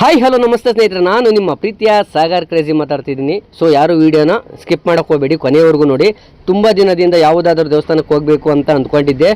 Hi hello ನಮಸ್ತೆ ಸ್ನೇಹಿತರೆ. ನಾನು ನಿಮ್ಮ ಪ್ರೀತಿಯ ಸಾಗರ್ ಕ್ರೇಜಿ ಮಾತಾಡ್ತಿದ್ದೀನಿ. ಸೊ ಯಾರು ವಿಡಿಯೋನ ಸ್ಕಿಪ್ ಮಾಡೋಕೆ ಹೋಗಬೇಡಿ ಕೊನೆಯವರೆಗೂ ನೋಡಿ. ತುಂಬ ದಿನದಿಂದ ಯಾವುದಾದ್ರೂ ದೇವಸ್ಥಾನಕ್ಕೆ ಹೋಗಬೇಕು ಅಂತ ಅಂದ್ಕೊಂಡಿದ್ದೆ.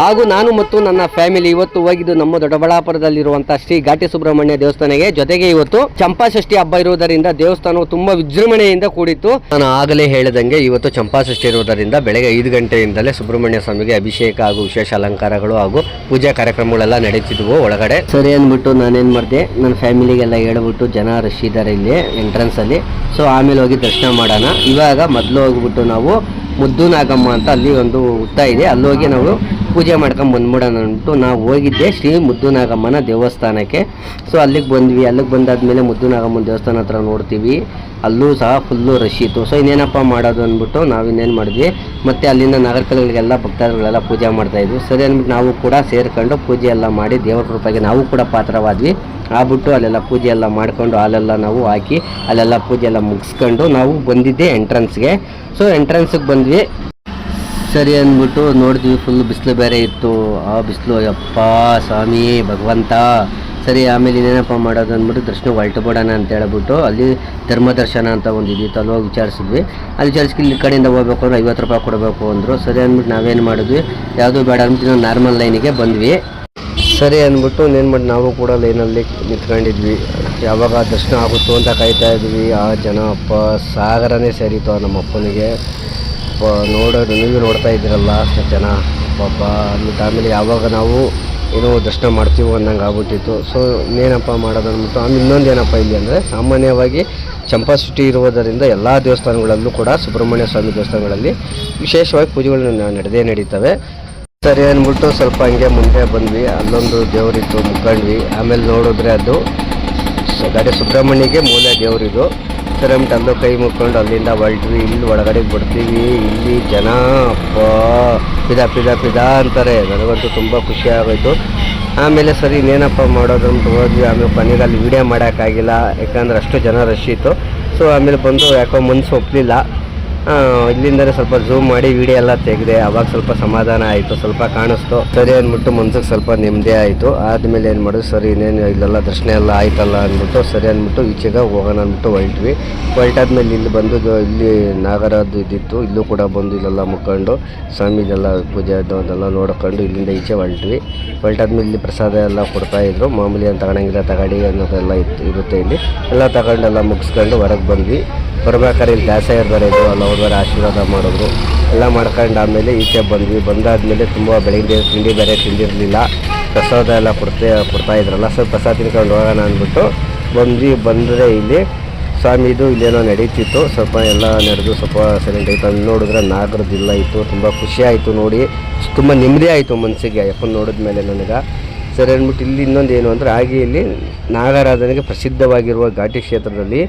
ಹಾಗೂ ನಾನು ಮತ್ತು ನನ್ನ ಫ್ಯಾಮಿಲಿ ಇವತ್ತು ಹೋಗಿದ್ದು ನಮ್ಮ ದೊಡ್ಡಬಳ್ಳಾಪುರದಲ್ಲಿರುವಂಥ ಶ್ರೀ ಘಾಟಿ ಸುಬ್ರಹ್ಮಣ್ಯ ದೇವಸ್ಥಾನಕ್ಕೆ. ಜೊತೆಗೆ ಇವತ್ತು ಚಂಪಾಷಷ್ಠಿ ಹಬ್ಬ ಇರುವುದರಿಂದ ದೇವಸ್ಥಾನವು ತುಂಬ ವಿಜೃಂಭಣೆಯಿಂದ ಕೂಡಿತ್ತು. ನಾನು ಆಗಲೇ ಹೇಳಿದಂಗೆ ಇವತ್ತು ಚಂಪಾಷಷ್ಠಿ ಇರುವುದರಿಂದ ಬೆಳಗ್ಗೆ ಐದು ಗಂಟೆಯಿಂದಲೇ ಸುಬ್ರಹ್ಮಣ್ಯ ಸ್ವಾಮಿಗೆ ಅಭಿಷೇಕ ಹಾಗೂ ವಿಶೇಷ ಅಲಂಕಾರಗಳು ಹಾಗೂ ಪೂಜಾ ಕಾರ್ಯಕ್ರಮಗಳೆಲ್ಲ ನಡೀತಿದ್ವು ಒಳಗಡೆ. ಸರಿ ಅಂದ್ಬಿಟ್ಟು ನಾನೇನು ಮಾಡಿದೆ, ನನ್ನ ಫ್ಯಾಮಿಲಿಗೆಲ್ಲ ಹೇಳ್ಬಿಟ್ಟು ಜನ ರಶ್ ಇದ್ದಾರೆ ಇಲ್ಲಿ ಎಂಟ್ರೆನ್ಸ್ ಅಲ್ಲಿ. ಸೊ ಆಮೇಲೆ ಹೋಗಿ ದರ್ಶನ ಮಾಡೋಣ. ಇವಾಗ ಮೊದಲು ಹೋಗ್ಬಿಟ್ಟು ನಾವು ಮುದ್ದು ನಾಗಮ್ಮ ಅಂತ ಅಲ್ಲಿ ಒಂದು ಹುತ್ತ ಇದೆ. ಅಲ್ಲಿ ಹೋಗಿ ನಾವು ಪೂಜೆ ಮಾಡ್ಕೊಂಡು ಬಂದ್ಬಿಡೋಣ ಅಂಟು ನಾವು ಹೋಗಿದ್ದೆ ಶ್ರೀ ಮುದ್ದು ನಾಗಮ್ಮನ ದೇವಸ್ಥಾನಕ್ಕೆ. ಸೊ ಅಲ್ಲಿಗೆ ಬಂದ್ವಿ. ಅಲ್ಲಿಗೆ ಬಂದಾದ್ಮೇಲೆ ಮುದ್ದು ನಾಗಮ್ಮನ ದೇವಸ್ಥಾನ ಹತ್ರ ನೋಡ್ತೀವಿ. ಅಲ್ಲೂ ಸಹ ಫುಲ್ಲು ರಶ್ ಇತ್ತು ಸೊ ಇನ್ನೇನಪ್ಪ ಮಾಡೋದು ಅಂದ್ಬಿಟ್ಟು ನಾವು ಇನ್ನೇನು ಮಾಡಿದ್ವಿ. ಮತ್ತು ಅಲ್ಲಿಂದ ನಾಗರಿಕಗಳಿಗೆಲ್ಲ ಭಕ್ತಾದಿಗಳೆಲ್ಲ ಪೂಜೆ ಮಾಡ್ತಾಯಿದ್ವಿ ಸರಿ ಅಂದ್ಬಿಟ್ಟು ನಾವು ಕೂಡ ಸೇರ್ಕೊಂಡು ಪೂಜೆ ಎಲ್ಲ ಮಾಡಿ ದೇವರ ಕೃಪೆಗೆ ನಾವು ಕೂಡ ಪಾತ್ರವಾದ್ವಿ. ಆಗ್ಬಿಟ್ಟು ಅಲ್ಲೆಲ್ಲ ಪೂಜೆ ಎಲ್ಲ ಮಾಡ್ಕೊಂಡು ಹಾಲೆಲ್ಲ ನಾವು ಹಾಕಿ ಅಲ್ಲೆಲ್ಲ ಪೂಜೆ ಎಲ್ಲ ಮುಗಿಸ್ಕೊಂಡು ನಾವು ಬಂದಿದ್ದೆ ಎಂಟ್ರೆನ್ಸ್ಗೆ ಸೊ ಎಂಟ್ರೆನ್ಸಿಗೆ ಬಂದ್ವಿ. ಸರಿ ಅಂದ್ಬಿಟ್ಟು ನೋಡಿದ್ವಿ ಫುಲ್ ಬಿಸಿಲು ಬೇರೆ ಇತ್ತು. ಆ ಬಿಸಿಲು ಯಪ್ಪ ಸ್ವಾಮಿ, ಭಗವಂತ. ಸರಿ, ಆಮೇಲೆ ಇನ್ನೇನಪ್ಪ ಮಾಡೋದು ಅಂದ್ಬಿಟ್ಟು ದರ್ಶನ ಹೊರಟು ಬಿಡೋಣ ಅಂತ ಹೇಳ್ಬಿಟ್ಟು ಅಲ್ಲಿ ಧರ್ಮದರ್ಶನ ಅಂತ ಒಂದು ಇದಿತ್ತು ಅಲ್ಲಿ ಹೋಗಿ ವಿಚಾರಿಸಿದ್ವಿ. ಅಲ್ಲಿ ವಿಚಾರಿಸಿ ಇಲ್ಲಿ ಕಡೆಯಿಂದ ಹೋಗ್ಬೇಕು ಅಂದ್ರೆ ಐವತ್ತು ರೂಪಾಯಿ ಕೊಡಬೇಕು ಅಂದರು. ಸರಿ ಅಂದ್ಬಿಟ್ಟು ನಾವೇನು ಮಾಡಿದ್ವಿ? ಯಾವುದೂ ಬೇಡ ಅಂದ್ಬಿಟ್ಟು ನಾರ್ಮಲ್ ಲೈನಿಗೆ ಬಂದ್ವಿ. ಸರಿ ಅಂದ್ಬಿಟ್ಟು ಏನು ಮಾಡಿ ನಾವು ಕೂಡ ಲೈನಲ್ಲಿ ನಿಂತ್ಕೊಂಡಿದ್ವಿ. ಯಾವಾಗ ದರ್ಶನ ಆಗುತ್ತೋ ಅಂತ ಕಾಯ್ತಾ ಇದ್ವಿ. ಆ ಜನ ಅಪ್ಪ ಸಾಗರನೇ ನಮ್ಮ ಆ ಅಪ್ಪ ನೋಡೋದು ನೀವು ನೋಡ್ತಾ ಇದ್ದೀರಲ್ಲ ಅಷ್ಟು ಜನ. ಪಾಪ ಅಲ್ಲಿ ಆಮೇಲೆ ಯಾವಾಗ ನಾವು ಏನೋ ದರ್ಶನ ಮಾಡ್ತೀವೋ ಅನ್ನಂಗೆ ಆಗ್ಬಿಟ್ಟಿತ್ತು. ಸೊ ಇನ್ನೇನಪ್ಪ ಮಾಡೋದು ಅಂದ್ಬಿಟ್ಟು ಆಮೇಲೆ ಇನ್ನೊಂದು ಏನಪ್ಪ ಇಲ್ಲಿ ಅಂದರೆ ಸಾಮಾನ್ಯವಾಗಿ ಚಂಪಾ ಸಿಟಿ ಇರುವುದರಿಂದ ಎಲ್ಲ ದೇವಸ್ಥಾನಗಳಲ್ಲೂ ಕೂಡ ಸುಬ್ರಹ್ಮಣ್ಯ ಸ್ವಾಮಿ ದೇವಸ್ಥಾನಗಳಲ್ಲಿ ವಿಶೇಷವಾಗಿ ಪೂಜೆಗಳನ್ನ ನಡೆದೇ ನಡೀತವೆ. ಸರಿ ಅಂದ್ಬಿಟ್ಟು ಸ್ವಲ್ಪ ಹಂಗೆ ಮುಂದೆ ಬಂದ್ವಿ. ಅಲ್ಲೊಂದು ದೇವರಿತ್ತು ಮುಗ್ಕೊಂಡ್ವಿ ಆಮೇಲೆ ನೋಡಿದ್ರೆ ಅದು ಗಾಡಿ ಸುಬ್ರಹ್ಮಣ್ಯಗೆ ಮೂಲ ದೇವರಿದು. ಅಂದ್ಬಿಟ್ಟು ಕೈ ಮುಕ್ಕೊಂಡು ಅಲ್ಲಿಂದ ಹೊರಟ್ವಿ. ಇಲ್ಲಿ ಒಳಗಡೆ ಬಿಡ್ತೀವಿ. ಇಲ್ಲಿ ಜನ, ಅಪ್ಪ. ಪಿದ ಪಿದ ಪಿದ ಅಂತಾರೆ. ನನಗಂತೂ ತುಂಬ ಖುಷಿ ಆಗೋಯ್ತು. ಆಮೇಲೆ ಸರಿ, ಇನ್ನೇನಪ್ಪ ಮಾಡೋದು ಅಂತ ಹೋದ್ವಿ. ಆಮೇಲೆ ಕೊನೆಗೆ ಅಲ್ಲಿ ವೀಡಿಯೋ ಮಾಡೋಕ್ಕಾಗಿಲ್ಲ. ಯಾಕಂದ್ರೆ ಅಷ್ಟು ಜನ ರಶ್ ಇತ್ತು. ಸೊ ಆಮೇಲೆ ಬಂದು ಯಾಕೋ ಮನಸ್ಸು ಒಪ್ಪಲಿಲ್ಲ ಇಲ್ಲಿಂದಲೇ ಸ್ವಲ್ಪ ಝೂಮ್ ಮಾಡಿ ವಿಡಿಯೋ ಎಲ್ಲ ತೆಗೆದೆ, ಅವಾಗ ಸ್ವಲ್ಪ ಸಮಾಧಾನ ಆಯಿತು, ಸ್ವಲ್ಪ ಕಾಣಿಸ್ತು. ಸರಿ ಅಂದ್ಬಿಟ್ಟು ಮನ್ಸಿಗೆ ಸ್ವಲ್ಪ ನೆಮ್ಮದಿ ಆಯಿತು. ಆದಮೇಲೆ ಏನು ಮಾಡೋದು, ಸರಿ, ಇನ್ನೇನು ಇಲ್ಲೆಲ್ಲ ದರ್ಶನ ಎಲ್ಲ ಆಯ್ತಲ್ಲ ಅಂದ್ಬಿಟ್ಟು, ಸರಿ ಅಂದ್ಬಿಟ್ಟು ಈಚೆಗೆ ಹೋಗೋಣ ಅಂದ್ಬಿಟ್ಟು ಹೊರಟ್ವಿ. ಹೊರಟಾದ್ಮೇಲೆ ಇಲ್ಲಿ ಬಂದು ಇಲ್ಲಿ ನಾಗರದ್ದು ಇದ್ದಿತ್ತು. ಇಲ್ಲೂ ಕೂಡ ಬಂದು ಇಲ್ಲೆಲ್ಲ ಮುಕ್ಕೊಂಡು ಸ್ವಾಮಿದೆಲ್ಲ ಪೂಜೆ ಅದು ಅದೆಲ್ಲ ನೋಡ್ಕೊಂಡು ಇಲ್ಲಿಂದ ಈಚೆ ಹೊರಟ್ವಿ. ಹೊರಟಾದ್ಮೇಲೆ ಇಲ್ಲಿ ಪ್ರಸಾದ ಎಲ್ಲ ಕೊಡ್ತಾ ಇದ್ರು. ಮಾಮೂಲಿ ಅಂತ ತಗೊಳಂಗಿಲ್ಲ ತಗಡಿ ಅನ್ನೋದೆಲ್ಲ ಇತ್ತು, ಇರುತ್ತೆ ಇಲ್ಲಿ. ಎಲ್ಲ ತಗೊಂಡೆಲ್ಲ ಮುಗಿಸ್ಕೊಂಡು ಹೊರಗೆ ಬಂದ್ವಿ. ಬರ್ಬೇಕಾದ್ರೆ ಇಲ್ಲಿ ದಾಸ ಇರ್ತಾರೆ ಇದು ಅಲ್ಲಿ ಬೇರೆ ಆಶೀರ್ವಾದ ಮಾಡಿದ್ರು. ಎಲ್ಲ ಮಾಡ್ಕೊಂಡು ಆಮೇಲೆ ಈಚೆ ಬಂದ್ವಿ. ಬಂದಾದಮೇಲೆ ತುಂಬ ಬೆಳಗ್ಗೆ ತಿಂಡಿ ಬೇರೆ ತಿಂದಿರಲಿಲ್ಲ. ಪ್ರಸಾದ ಎಲ್ಲ ಕೊಡ್ತೇ ಕೊಡ್ತಾ ಇದ್ರಲ್ಲ. ಸೊ ಪ್ರಸಾದ ತಿನ್ಕೊಂಡು ಹೋಗೋಣ ಅಂದ್ಬಿಟ್ಟು ಬಂದ್ವಿ. ಬಂದರೆ ಇಲ್ಲಿ ಸ್ವಾಮಿದು ಇಲ್ಲೇನೋ ನಡೀತಿತ್ತು. ಸ್ವಲ್ಪ ಎಲ್ಲ ನಡೆದು ಸ್ವಲ್ಪ ಸೈಲೆಂಟ್ ಆಯಿತು. ಅಲ್ಲಿ ನೋಡಿದ್ರೆ ನಾಗರದಿಲ್ಲ ಇತ್ತು. ತುಂಬ ಖುಷಿ ಆಯಿತು ನೋಡಿ. ತುಂಬ ನೆಮ್ಮದಿ ಆಯಿತು ಮನಸ್ಸಿಗೆ. ಅಪ್ಪನ ನೋಡಿದ್ಮೇಲೆ ನನಗೆ. ಸರಿ ಅಂದ್ಬಿಟ್ಟು ಇಲ್ಲಿ ಇನ್ನೊಂದು ಏನು ಅಂದರೆ ಹಾಗೆ ಇಲ್ಲಿ ನಾಗಾರಾಧನೆಗೆ ಪ್ರಸಿದ್ಧವಾಗಿರುವ ಘಾಟಿ ಕ್ಷೇತ್ರದಲ್ಲಿ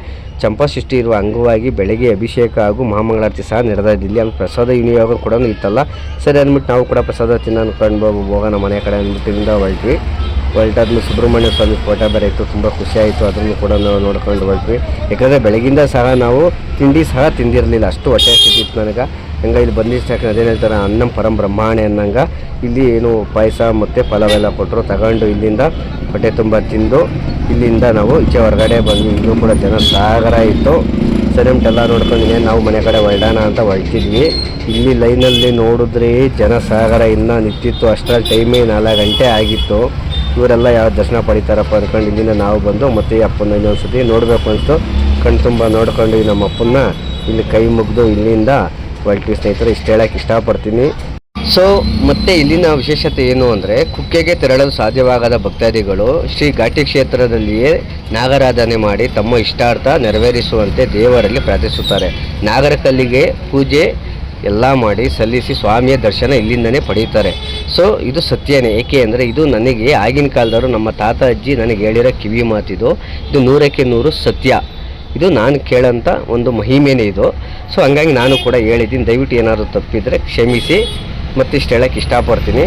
ಚಂಪಾಷಷ್ಠಿ ಇರುವ ಅಂಗವಾಗಿ ಬೆಳಗ್ಗೆ ಅಭಿಷೇಕ ಹಾಗೂ ಮಹಾಮಂಗಳಾರತಿ ಸಹ ನಡೆದ ಇಲ್ಲಿ ಅಲ್ಲಿ ಪ್ರಸಾದ ವಿನಿಯೋಗ ಕೂಡ ಇತ್ತಲ್ಲ. ಸರಿ ಅಂದ್ಬಿಟ್ಟು ನಾವು ಕೂಡ ಪ್ರಸಾದ ತಿನ್ನ ಕಂಡು ಹೋಗೋಣ ಮನೆ ಕಡೆ ಅಂದ್ಬಿಟ್ಟು ಇಲ್ಲಿಂದ ಹೊರಟ್ವಿ. ಹೊರಟಾದ್ಮೇಲೆ ಸುಬ್ರಹ್ಮಣ್ಯ ಸ್ವಾಮಿ ಫೋಟೋ ಬೇರೆ ಇತ್ತು ತುಂಬ ಖುಷಿ ಆಯಿತು. ಅದನ್ನು ಕೂಡ ನಾವು ನೋಡ್ಕೊಂಡು ಹೊರಟ್ವಿ. ಯಾಕಂದರೆ ಬೆಳಗಿಂದ ಸಹ ನಾವು ತಿಂಡಿ ಸಹ ತಿಂದಿರಲಿಲ್ಲ. ಅಷ್ಟು ಹೊಟ್ಟೆ ಸಿಗಿತ್ತು ನನಗೆ. ಹಂಗೆ ಇಲ್ಲಿ ತಕ್ಷಣ ಅದೇನು ಹೇಳ್ತಾರೆ? ಅನ್ನಂ ಪರಂ ಬ್ರಹ್ಮಾಣೆ ಅನ್ನಂಗೆ. ಇಲ್ಲಿ ಏನು ಪಾಯಸ ಮತ್ತು ಫಲವೆಲ್ಲ ಕೊಟ್ಟರು ತಗೊಂಡು ಇಲ್ಲಿಂದ ಹೊಟ್ಟೆ ತುಂಬ ತಿಂದು ಇಲ್ಲಿಂದ ನಾವು ಈಚೆ ಹೊರಗಡೆ ಬಂದು ಇಲ್ಲೂ ಕೂಡ ಜನ ಸಾಗರ ಇತ್ತು. ಸರಿ ನೋಡ್ಕೊಂಡು ಇನ್ನೇನು ನಾವು ಮನೆ ಕಡೆ ಹೊರಡೋಣ ಅಂತ ಹೊರಟಿದ್ವಿ. ಇಲ್ಲಿ ಲೈನಲ್ಲಿ ನೋಡಿದ್ರೆ ಜನ ಸಾಗರ ಇನ್ನೂ ನಿಂತಿತ್ತು. ಅಷ್ಟರಲ್ಲಿ ಟೈಮೇ ನಾಲ್ಕು ಗಂಟೆ ಆಗಿತ್ತು. ಇವರೆಲ್ಲ ಯಾವ ದರ್ಶನ ಪಡಿತಾರಪ್ಪ ಅಂದ್ಕೊಂಡು ಇಲ್ಲಿಂದ ನಾವು ಬಂದು ಮತ್ತೆ ಅಪ್ಪನ ಇನ್ನೊಂದು ಸತಿ ನೋಡಬೇಕು ಅನಿಸ್ತು. ಕಣ್ತುಂಬ ತುಂಬ ನೋಡ್ಕೊಂಡು ನಮ್ಮ ಅಪ್ಪನ್ನ ಇಲ್ಲಿ ಕೈ ಮುಗಿದು ಇಲ್ಲಿಂದ ಹೊರಟ್ವಿ ಸ್ನೇಹಿತರು, ಇಷ್ಟು ಹೇಳಕ್ಕೆ ಇಷ್ಟಪಡ್ತೀನಿ. ಸೊ ಮತ್ತೆ ಇಲ್ಲಿನ ವಿಶೇಷತೆ ಏನು ಅಂದರೆ, ಕುಕ್ಕೆಗೆ ತೆರಳಲು ಸಾಧ್ಯವಾಗದ ಭಕ್ತಾದಿಗಳು ಶ್ರೀ ಘಾಟಿ ಕ್ಷೇತ್ರದಲ್ಲಿಯೇ ನಾಗರಾಧನೆ ಮಾಡಿ ತಮ್ಮ ಇಷ್ಟಾರ್ಥ ನೆರವೇರಿಸುವಂತೆ ದೇವರಲ್ಲಿ ಪ್ರಾರ್ಥಿಸುತ್ತಾರೆ. ನಾಗರಕಲ್ಲಿಗೆ ಪೂಜೆ ಎಲ್ಲ ಮಾಡಿ ಸಲ್ಲಿಸಿ ಸ್ವಾಮಿಯ ದರ್ಶನ ಇಲ್ಲಿಂದನೇ ಪಡೆಯುತ್ತಾರೆ. ಸೊ ಇದು ಸತ್ಯನೇ. ಏಕೆ ಅಂದರೆ, ಇದು ನನಗೆ ಆಗಿನ ಕಾಲದವರು ನಮ್ಮ ತಾತ, ಅಜ್ಜಿ ನನಗೆ ಹೇಳಿರೋ ಕಿವಿ ಮಾತಿದು ಇದು ನೂರಕ್ಕೆ ನೂರು ಸತ್ಯ. ಇದು ನಾನು ಕೇಳೋಂಥ ಒಂದು ಮಹಿಮೆನೇ ಇದು. ಸೊ ಹಂಗಾಗಿ ನಾನು ಕೂಡ ಹೇಳಿದ್ದೀನಿ, ದಯವಿಟ್ಟು ಏನಾದರೂ ತಪ್ಪಿದರೆ ಕ್ಷಮಿಸಿ ಮತ್ತಿಷ್ಟು ಹೇಳೋಕ್ಕೆ ಇಷ್ಟಪಡ್ತೀನಿ.